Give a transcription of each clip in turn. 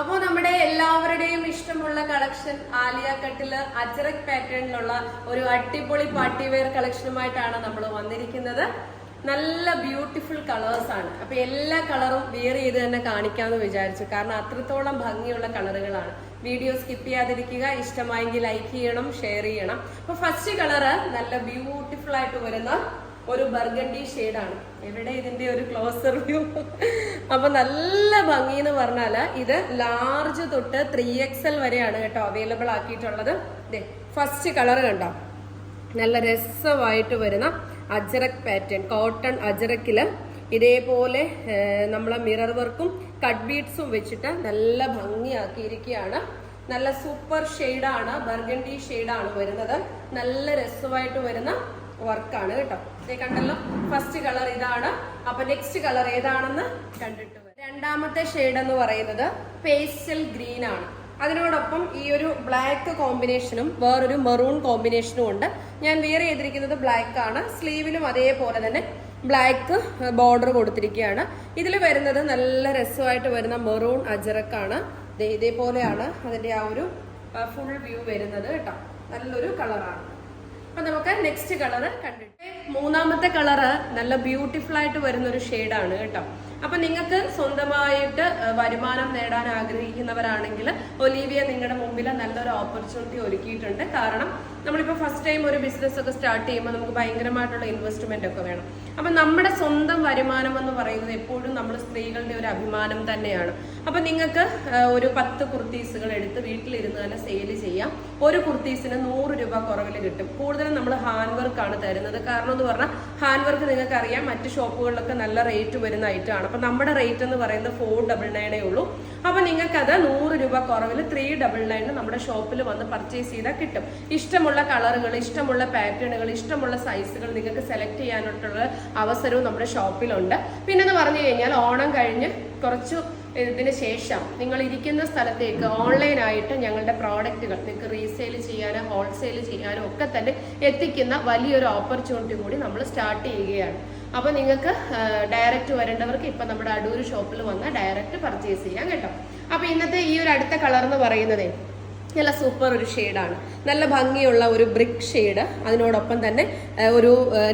അപ്പോൾ നമ്മുടെ എല്ലാവരുടെയും ഇഷ്ടമുള്ള കളക്ഷൻ ആലിയ കട്ടിൽ അജറക് പാറ്റേണിലുള്ള ഒരു അടിപൊളി പാർട്ടി വെയർ കളക്ഷനുമായിട്ടാണ് നമ്മൾ വന്നിരിക്കുന്നത്. നല്ല ബ്യൂട്ടിഫുൾ കളേഴ്സ് ആണ്. അപ്പൊ എല്ലാ കളറും വിയർ ചെയ്ത് തന്നെ കാണിക്കാമെന്ന് വിചാരിച്ചു. കാരണം അത്രത്തോളം ഭംഗിയുള്ള കളറുകളാണ് വീഡിയോ സ്കിപ്പ് ചെയ്യാതിരിക്കുക. ഇഷ്ടമായെങ്കിൽ ലൈക്ക് ചെയ്യണം ഷെയർ ചെയ്യണം. അപ്പൊ ഫസ്റ്റ് കളറ് നല്ല ബ്യൂട്ടിഫുൾ ആയിട്ട് വരുന്ന ഒരു ബർഗണ്ടി ഷെയ്ഡാണ്. എവിടെ ഇതിന്റെ ഒരു ക്ലോസർ വ്യൂ അപ്പൊ നല്ല ഭംഗി എന്ന് പറഞ്ഞാൽ ഇത് ലാർജ് തൊട്ട് ത്രീ എക്സൽ വരെയാണ് കേട്ടോ അവൈലബിൾ ആക്കിയിട്ടുള്ളത്. ഫസ്റ്റ് കളർ കണ്ടോ? നല്ല രസമായിട്ട് വരുന്ന അജറക് പാറ്റേൺ കോട്ടൺ അജറക്കിൽ ഇതേപോലെ നമ്മളെ മിറർ വർക്കും കട്ട് ബീഡ്സും വെച്ചിട്ട് നല്ല ഭംഗിയാക്കിയിരിക്കുകയാണ്. നല്ല സൂപ്പർ ഷെയ്ഡാണ് ബർഗണ്ടി ഷെയ്ഡാണ് വരുന്നത്. നല്ല രസമായിട്ട് വരുന്ന വർക്കാണ് കേട്ടോ. ഇതേ കണ്ടല്ലോ ഫസ്റ്റ് കളർ ഇതാണ്. അപ്പൊ നെക്സ്റ്റ് കളർ ഏതാണെന്ന് കണ്ടിട്ട് രണ്ടാമത്തെ ഷെയ്ഡ് എന്ന് പറയുന്നത് പേസ്റ്റൽ ഗ്രീൻ ആണ്. അതിനോടൊപ്പം ഈ ഒരു ബ്ലാക്ക് കോമ്പിനേഷനും വേറൊരു മെറൂൺ കോമ്പിനേഷനും ഉണ്ട്. ഞാൻ വെയർ ചെയ്തിരിക്കുന്നത് ബ്ലാക്ക് ആണ്. സ്ലീവിലും അതേപോലെ തന്നെ ബ്ലാക്ക് ബോർഡർ കൊടുത്തിരിക്കുകയാണ്. ഇതിൽ വരുന്നത് നല്ല രസമായിട്ട് വരുന്ന മെറൂൺ അജറക്കാണ്. ഇതേപോലെയാണ് അതിന്റെ ആ ഒരു ഫുൾ വ്യൂ വരുന്നത് കേട്ടോ. നല്ലൊരു കളറാണ് അപ്പൊ നമുക്ക് നെക്സ്റ്റ് കളർ കണ്ടിട്ട്. മൂന്നാമത്തെ കളറ് നല്ല ബ്യൂട്ടിഫുൾ ആയിട്ട് വരുന്ന ഒരു ഷെയ്ഡാണ് കേട്ടോ. അപ്പൊ നിങ്ങൾക്ക് സ്വന്തമായിട്ട് വരുമാനം നേടാൻ ആഗ്രഹിക്കുന്നവരാണെങ്കിൽ ഒലീവിയ നിങ്ങളുടെ മുമ്പിൽ നല്ലൊരു ഓപ്പർച്യൂണിറ്റി ഒരുക്കിയിട്ടുണ്ട്. കാരണം നമ്മളിപ്പോൾ ഫസ്റ്റ് ടൈം ഒരു ബിസിനസ് ഒക്കെ സ്റ്റാർട്ട് ചെയ്യുമ്പോൾ നമുക്ക് ഭയങ്കരമായിട്ടുള്ള ഇൻവെസ്റ്റ്മെന്റ് ഒക്കെ വേണം. അപ്പൊ നമ്മുടെ സ്വന്തം വരുമാനം എന്ന് പറയുന്നത് എപ്പോഴും നമ്മൾ സ്ത്രീകളുടെ ഒരു അഭിമാനം തന്നെയാണ്. അപ്പൊ നിങ്ങൾക്ക് ഒരു പത്ത് കുർത്തീസുകൾ എടുത്ത് വീട്ടിലിരുന്ന് തന്നെ സെയിൽ ചെയ്യാം. ഒരു കുർത്തീസിന് നൂറ് രൂപ കുറവിൽ കിട്ടും. കൂടുതലും നമ്മൾ ഹാൻഡ് ആണ് തരുന്നത്. കാരണം എന്ന് പറഞ്ഞാൽ ഹാൻഡ് വർക്ക് നിങ്ങൾക്ക് അറിയാം മറ്റ് ഷോപ്പുകളിലൊക്കെ നല്ല റേറ്റ് വരുന്ന ഐറ്റമാണ് അപ്പൊ നമ്മുടെ റേറ്റ് എന്ന് പറയുന്നത് ഫോർ ഡബിൾ നയനേ ഉള്ളൂ. അപ്പൊ നിങ്ങൾക്കത് നൂറ് രൂപ കുറവിൽ ത്രീ ഡബിൾ നയൻ നമ്മുടെ ഷോപ്പിൽ വന്ന് പർച്ചേസ് ചെയ്താൽ കിട്ടും. ഇഷ്ടമുള്ള കളറുകൾ ഇഷ്ടമുള്ള പാറ്റേണുകൾ ഇഷ്ടമുള്ള സൈസുകൾ നിങ്ങൾക്ക് സെലക്ട് ചെയ്യാനായിട്ടുള്ള അവസരവും നമ്മുടെ ഷോപ്പിലുണ്ട് പിന്നെന്ന് പറഞ്ഞു കഴിഞ്ഞാൽ ഓണം കഴിഞ്ഞ് കുറച്ച് ഇതിന് ശേഷം നിങ്ങൾ ഇരിക്കുന്ന സ്ഥലത്തേക്ക് ഓൺലൈനായിട്ട് ഞങ്ങളുടെ പ്രോഡക്റ്റുകൾ നിങ്ങൾക്ക് റീസെയിൽ ചെയ്യാനോ ഹോൾസെയിൽ ചെയ്യാനോ ഒക്കെ തന്നെ എത്തിക്കുന്ന വലിയൊരു ഓപ്പർച്യൂണിറ്റി കൂടി നമ്മൾ സ്റ്റാർട്ട് ചെയ്യുകയാണ്. അപ്പോൾ നിങ്ങൾക്ക് ഡയറക്റ്റ് വരേണ്ടവർക്ക് ഇപ്പം നമ്മുടെ അടൂർ ഷോപ്പിൽ വന്ന് ഡയറക്റ്റ് പർച്ചേസ് ചെയ്യാം കേട്ടോ. അപ്പോൾ ഇന്നത്തെ ഈ ഒരു അടുത്ത കളർ എന്ന് പറയുന്നതേ നല്ല സൂപ്പർ ഒരു ഷെയ്ഡാണ്. നല്ല ഭംഗിയുള്ള ഒരു ബ്രിക്ക് ഷെയ്ഡ്. അതിനോടൊപ്പം തന്നെ ഒരു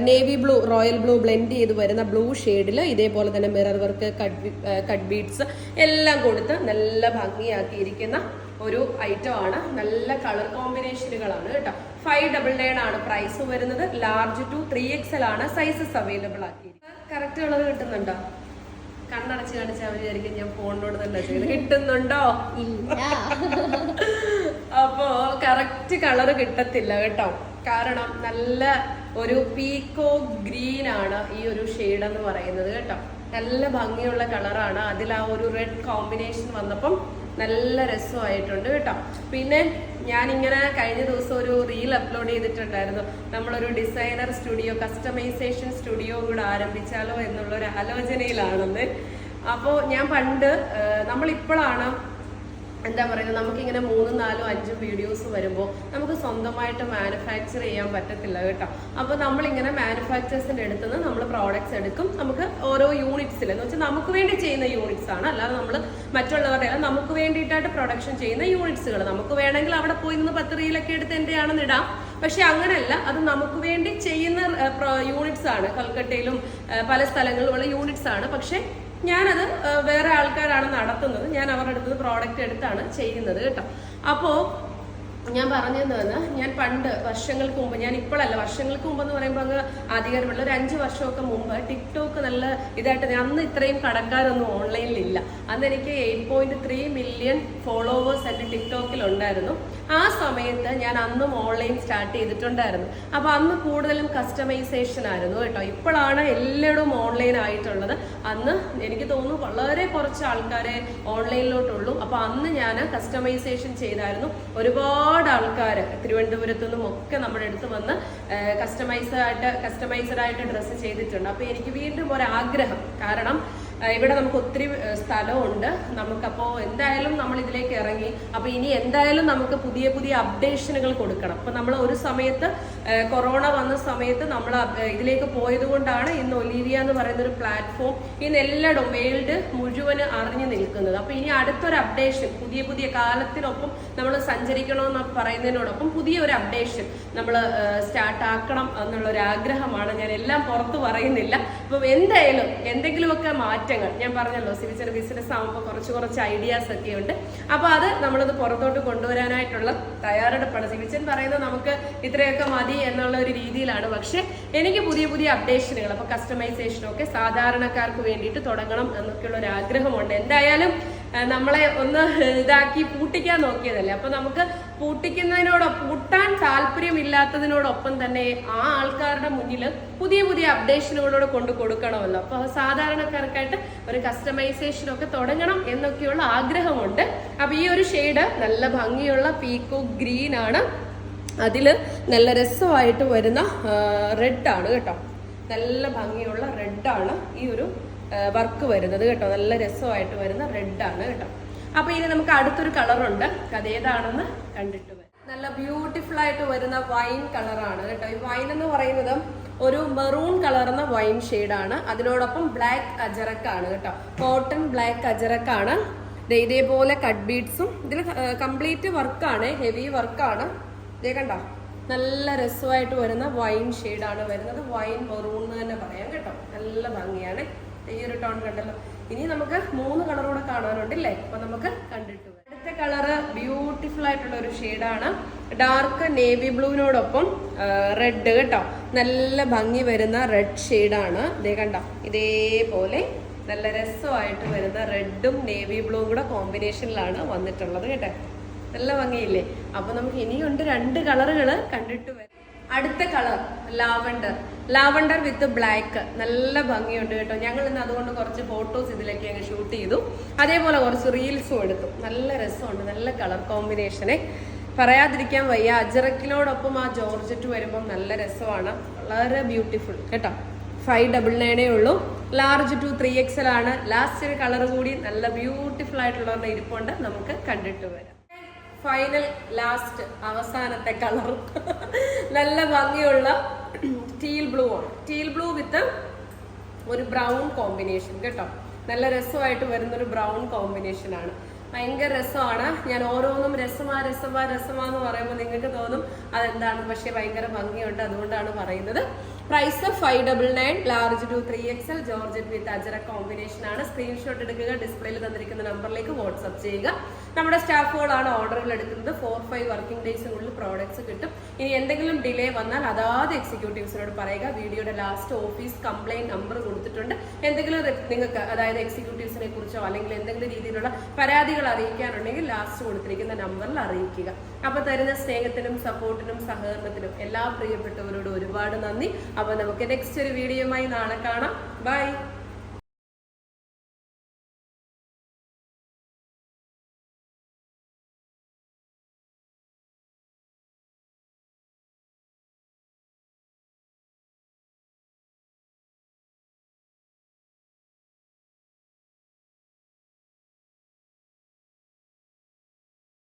navy blue royal blue blend ചെയ്ത് വരുന്ന ബ്ലൂ ഷെയ്ഡിൽ ഇതേപോലെ തന്നെ mirror work cut cut beads എല്ലാം കൊടുത്ത് നല്ല ഭംഗിയാക്കിയിരിക്കുന്ന ഒരു ഐറ്റം ആണ്. നല്ല കളർ കോമ്പിനേഷനുകളാണ് കേട്ടോ. ഫൈവ് ഡബിൾ നയൻ ആണ് പ്രൈസ് വരുന്നത്. ലാർജ് ടു ത്രീ എക്സൽ ആണ് സൈസസ് അവൈലബിൾ ആക്കി കറക്റ്റ് കളർ കിട്ടുന്നുണ്ടോ? കണ്ണടച്ച് കാണിച്ച അവർ വിചാരിക്കും ഞാൻ ഫോണിനോട് തന്നെ ചെയ്ത് കിട്ടുന്നുണ്ടോ? അപ്പോ കറക്റ്റ് കളർ കിട്ടത്തില്ല കേട്ടോ. കാരണം നല്ല ഒരു പീക്കോ ഗ്രീൻ ആണ് ഈ ഒരു ഷെയ്ഡ് എന്ന് പറയുന്നത് കേട്ടോ. നല്ല ഭംഗിയുള്ള കളറാണ്. അതിൽ ആ ഒരു റെഡ് കോമ്പിനേഷൻ വന്നപ്പം നല്ല രസമായിട്ടുണ്ട് കേട്ടോ. പിന്നെ ഞാനിങ്ങനെ കഴിഞ്ഞ ദിവസം ഒരു റീൽ അപ്ലോഡ് ചെയ്തിട്ടുണ്ടായിരുന്നു. നമ്മളൊരു ഡിസൈനർ സ്റ്റുഡിയോ കസ്റ്റമൈസേഷൻ സ്റ്റുഡിയോ കൂടെ ആരംഭിച്ചാലോ എന്നുള്ള ഒരു ആലോചനയിലാണെന്ന്. അപ്പോൾ ഞാൻ പണ്ട് നമ്മളിപ്പോഴാണ് എന്താ പറയുക നമുക്കിങ്ങനെ മൂന്നും നാലും അഞ്ചും വീഡിയോസ് വരുമ്പോൾ നമുക്ക് സ്വന്തമായിട്ട് മാനുഫാക്ചർ ചെയ്യാൻ പറ്റത്തില്ല കേട്ടോ. അപ്പോൾ നമ്മളിങ്ങനെ മാനുഫാക്ചേഴ്സിന്റെ അടുത്ത് നിന്ന് നമ്മൾ പ്രോഡക്റ്റ്സ് എടുക്കും. നമുക്ക് ഓരോ യൂണിറ്റ്സിൽ എന്ന് വെച്ചാൽ നമുക്ക് വേണ്ടി ചെയ്യുന്ന യൂണിറ്റ്സ് ആണ്. അല്ലാതെ നമ്മൾ മറ്റുള്ളവരുടെ അല്ല നമുക്ക് വേണ്ടിയിട്ടായിട്ട് പ്രൊഡക്ഷൻ ചെയ്യുന്ന യൂണിറ്റ്സുകൾ നമുക്ക് വേണമെങ്കിൽ അവിടെ പോയി നിന്ന് പത്ത് റീലൊക്കെ എടുത്ത് എന്റെയാണെന്ന് ഇടാം. പക്ഷെ അങ്ങനെയല്ല അത് നമുക്ക് വേണ്ടി ചെയ്യുന്ന യൂണിറ്റ്സ് ആണ്. കൽക്കട്ടയിലും പല സ്ഥലങ്ങളിലുമുള്ള യൂണിറ്റ്സ് ആണ്. പക്ഷെ ഞാനത് വേറെ ആൾക്കാരാണ് നടത്തുന്നത്. ഞാൻ അവരുടെ അടുത്ത് പ്രോഡക്റ്റ് എടുത്താണ് ചെയ്യുന്നത് കേട്ടോ. അപ്പോൾ ഞാൻ പറഞ്ഞതെന്ന് തന്നെ ഞാൻ പണ്ട് വർഷങ്ങൾക്ക് മുമ്പ് ഞാൻ ഇപ്പോഴല്ല വർഷങ്ങൾക്ക് മുമ്പ് എന്ന് പറയുമ്പോൾ അങ്ങ് അധികാരമുള്ള ഒരു അഞ്ച് വർഷമൊക്കെ മുമ്പ് ടിക്ടോക്ക് നല്ല ഇതായിട്ട് അന്ന് ഇത്രയും കടക്കാരൊന്നും ഓൺലൈനിലില്ല അന്ന് എനിക്ക് eight point three million followers എന്റെ ടിക്ടോക്കിൽ ഉണ്ടായിരുന്നു. ആ സമയത്ത് ഞാൻ അന്നും ഓൺലൈൻ സ്റ്റാർട്ട് ചെയ്തിട്ടുണ്ടായിരുന്നു. അപ്പോൾ അന്ന് കൂടുതലും കസ്റ്റമൈസേഷൻ ആയിരുന്നു കേട്ടോ. ഇപ്പോഴാണ് എല്ലായിടവും ഓൺലൈൻ ആയിട്ടുള്ളത്. അന്ന് എനിക്ക് തോന്നുന്നു വളരെ കുറച്ച് ആൾക്കാരെ ഓൺലൈനിലോട്ടുള്ളൂ. അപ്പോൾ അന്ന് ഞാൻ കസ്റ്റമൈസേഷൻ ചെയ്തായിരുന്നു. ഒരുപാട് ആൾക്കാർ തിരുവനന്തപുരത്തു നിന്നും ഒക്കെ നമ്മുടെ അടുത്ത് വന്ന് കസ്റ്റമൈസ്ഡ് ആയിട്ട് കസ്റ്റമൈസ്ഡ് ആയിട്ട് ഡ്രസ്സ് ചെയ്തിട്ടുണ്ട്. അപ്പോൾ എനിക്ക് വീണ്ടും ഒരാഗ്രഹം. കാരണം ഇവിടെ നമുക്ക് ഒത്തിരി സ്ഥലമുണ്ട്. നമുക്കപ്പോൾ എന്തായാലും നമ്മൾ ഇതിലേക്ക് ഇറങ്ങി. അപ്പോൾ ഇനി എന്തായാലും നമുക്ക് പുതിയ പുതിയ അപ്ഡേഷനുകൾ കൊടുക്കണം. അപ്പോൾ നമ്മൾ ഒരു സമയത്ത് കൊറോണ വന്ന സമയത്ത് നമ്മൾ ഇതിലേക്ക് പോയത് കൊണ്ടാണ് ഇന്ന് ഒലീവിയ എന്ന് പറയുന്ന ഒരു പ്ലാറ്റ്ഫോം ഇന്ന് എല്ലായിടവും വേൾഡ് മുഴുവൻ അറിഞ്ഞു നിൽക്കുന്നത്. അപ്പോൾ ഇനി അടുത്തൊരു അപ്ഡേഷൻ പുതിയ പുതിയ കാലത്തിനൊപ്പം നമ്മൾ സഞ്ചരിക്കണമെന്ന് പറയുന്നതിനോടൊപ്പം പുതിയ ഒരു അപ്ഡേഷൻ നമ്മൾ സ്റ്റാർട്ട് ആക്കണം എന്നുള്ള ഒരു ആഗ്രഹമാണ് ഞാൻ എല്ലാം പുറത്ത് പറയുന്നില്ല. അപ്പം എന്തായാലും എന്തെങ്കിലുമൊക്കെ മാറ്റങ്ങൾ. ഞാൻ പറഞ്ഞല്ലോ സിവിച്ചർ ബിസിനസ് ആകുമ്പോൾ കുറച്ച് കുറച്ച് ഐഡിയാസ് ഒക്കെ ഉണ്ട്. അപ്പോൾ അത് നമ്മളത് പുറത്തോട്ട് കൊണ്ടുവരാനായിട്ടുള്ള തയ്യാറെടുപ്പാണ്. സിവിച്ചൻ പറയുന്നത് നമുക്ക് ഇത്രയൊക്കെ മതി എന്നുള്ള ഒരു രീതിയിലാണ്. പക്ഷെ എനിക്ക് പുതിയ പുതിയ അപ്ഡേഷനുകൾ അപ്പോൾ കസ്റ്റമൈസേഷനൊക്കെ സാധാരണക്കാർക്ക് വേണ്ടിയിട്ട് തുടങ്ങണം എന്നൊക്കെയുള്ള ഒരു ആഗ്രഹമുണ്ട്. എന്തായാലും നമ്മളെ ഒന്ന് ഇതാക്കി പൂട്ടിക്കാൻ നോക്കിയതല്ലേ? അപ്പൊ നമുക്ക് പൂട്ടിക്കുന്നതിനോടൊപ്പം പൂട്ടാൻ താല്പര്യമില്ലാത്തതിനോടൊപ്പം തന്നെ ആ ആൾക്കാരുടെ മുന്നിൽ പുതിയ പുതിയ അപ്ഡേഷനുകളോട് കൊണ്ട് കൊടുക്കണമല്ലോ. അപ്പൊ സാധാരണക്കാർക്കായിട്ട് ഒരു കസ്റ്റമൈസേഷൻ ഒക്കെ തുടങ്ങണം എന്നൊക്കെയുള്ള ആഗ്രഹമുണ്ട്. അപ്പൊ ഈ ഒരു ഷെയ്ഡ് നല്ല ഭംഗിയുള്ള പീക്കോ ഗ്രീൻ ആണ്. അതിൽ നല്ല രസമായിട്ട് വരുന്ന റെഡ് ആണ് കേട്ടോ. നല്ല ഭംഗിയുള്ള റെഡാണ് ഈ ഒരു വർക്ക് വരുന്നത് കേട്ടോ. നല്ല രസമായിട്ട് വരുന്ന റെഡാണ് കേട്ടോ. അപ്പൊ ഇനി നമുക്ക് അടുത്തൊരു കളറുണ്ട് അത് ഏതാണെന്ന് കണ്ടിട്ട് നല്ല ബ്യൂട്ടിഫുൾ ആയിട്ട് വരുന്ന വൈൻ കളറാണ് കേട്ടോ. ഈ വൈൻ എന്ന് പറയുന്നത് ഒരു മെറൂൺ കളർന്ന വൈൻ ഷെയ്ഡാണ് അതിനോടൊപ്പം ബ്ലാക്ക് അജറക്കാണ് കേട്ടോ. കോട്ടൺ ബ്ലാക്ക് അജറക്കാണ് ഇതേപോലെ കട്ട് ബീഡ്സും ഇതിൽ കംപ്ലീറ്റ് വർക്കാണ് ഹെവി വർക്കാണ് ഇതേ കണ്ടോ? നല്ല രസമായിട്ട് വരുന്ന വൈൻ ഷെയ്ഡാണ് വരുന്നത്. വൈൻ മെറൂൺ എന്ന് തന്നെ പറയാം കേട്ടോ. നല്ല ഭംഗിയാണ്. ഈ ഒരു ടോൺ കണ്ടല്ലോ. ഇനി നമുക്ക് മൂന്ന് കളർ കൂടെ കാണാനുണ്ട് ഇല്ലേ? അപ്പൊ നമുക്ക് കണ്ടിട്ട് വരാം. ബ്യൂട്ടിഫുൾ ആയിട്ടുള്ള ഒരു ഷെയ്ഡാണ് ഡാർക്ക് നേവി ബ്ലൂവിനോടൊപ്പം റെഡ് കേട്ടോ. നല്ല ഭംഗി വരുന്ന റെഡ് ഷെയ്ഡാണ് ഇതേ കണ്ടോ? ഇതേപോലെ നല്ല രസമായിട്ട് വരുന്ന റെഡും നേവി ബ്ലൂവും കൂടെ കോമ്പിനേഷനിലാണ് വന്നിട്ടുള്ളത് കേട്ടോ. നല്ല ഭംഗിയില്ലേ? അപ്പൊ നമുക്ക് ഇനിയുണ്ട് രണ്ട് കളറുകൾ കണ്ടിട്ട് അടുത്ത colour lavender. Lavender with black. നല്ല ഭംഗിയുണ്ട് കേട്ടോ. ഞങ്ങൾ ഇന്ന് അതുകൊണ്ട് കുറച്ച് ഫോട്ടോസ് ഇതിലേക്ക് അങ്ങ് ഷൂട്ട് ചെയ്തു. അതേപോലെ കുറച്ച് റീൽസും എടുത്തു. നല്ല രസമുണ്ട്. നല്ല കളർ കോമ്പിനേഷനെ പറയാതിരിക്കാൻ വയ്യ. അജറക്കിനോടൊപ്പം ആ ജോർജറ്റ് വരുമ്പം നല്ല രസമാണ്. വളരെ ബ്യൂട്ടിഫുൾ കേട്ടോ. ഫൈവ് ഡബിൾ നയനേ ഉള്ളൂ. ലാർജ് ടു ത്രീ എക്സൽ ആണ്. ലാസ്റ്റ് ഒരു കളർ കൂടി നല്ല ബ്യൂട്ടിഫുൾ ആയിട്ടുള്ള ഒരെണ്ണം ഇരിപ്പുണ്ട്. നമുക്ക് കണ്ടിട്ട് വരാം. ഫൈനൽ ലാസ്റ്റ് അവസാനത്തെ കളറും നല്ല ഭംഗിയുള്ള ടീൽ ബ്ലൂ ആണ്. ടീൽ ബ്ലൂ വിത്ത് ഒരു ബ്രൗൺ കോമ്പിനേഷൻ കേട്ടോ? നല്ല രസമായിട്ട് വരുന്ന ഒരു ബ്രൗൺ കോമ്പിനേഷൻ ആണ്. ഭയങ്കര രസമാണ്. ഞാൻ ഓരോന്നും രസമാ രസമാ രസമാ എന്ന് പറയുമ്പോൾ നിങ്ങൾക്ക് തോന്നും അതെന്താണ്? പക്ഷേ ഭയങ്കര ഭംഗിയുണ്ട് അതുകൊണ്ടാണ് പറയുന്നത്. Price five double nine large two three X L georgette with അജറ combination ആണ്. സ്ക്രീൻഷോട്ട് എടുക്കുക ഡിസ്പ്ലേയിൽ തന്നിരിക്കുന്ന നമ്പറിലേക്ക് വാട്സപ്പ് ചെയ്യുക. നമ്മുടെ സ്റ്റാഫുകളാണ് ഓർഡറുകൾ എടുക്കുന്നത്. ഫോർ ഫൈവ് വർക്കിംഗ് ഡേയ്സിനുള്ളിൽ പ്രോഡക്ട്സ് കിട്ടും. ഇനി എന്തെങ്കിലും ഡിലേ വന്നാൽ അതാത് എക്സിക്യൂട്ടീവ്സിനോട് പറയുക. വീഡിയോയുടെ ലാസ്റ്റ് ഓഫീസ് കംപ്ലൈന്റ് നമ്പർ കൊടുത്തിട്ടുണ്ട്. എന്തെങ്കിലും നിങ്ങൾക്ക് അതായത് എക്സിക്യൂട്ടീവ്സിനെ കുറിച്ചോ അല്ലെങ്കിൽ എന്തെങ്കിലും രീതിയിലുള്ള പരാതികൾ അറിയിക്കാനുണ്ടെങ്കിൽ ലാസ്റ്റ് കൊടുത്തിരിക്കുന്ന നമ്പറിൽ അറിയിക്കുക. അപ്പോൾ തരുന്ന സ്നേഹത്തിനും സപ്പോർട്ടിനും സഹകരണത്തിനും എല്ലാ പ്രിയപ്പെട്ടവരോടും ഒരുപാട് നന്ദി. അപ്പോൾ നമുക്ക് നെക്സ്റ്റ് ഒരു വീഡിയോയുമായി നാളെ കാണാം. ബൈ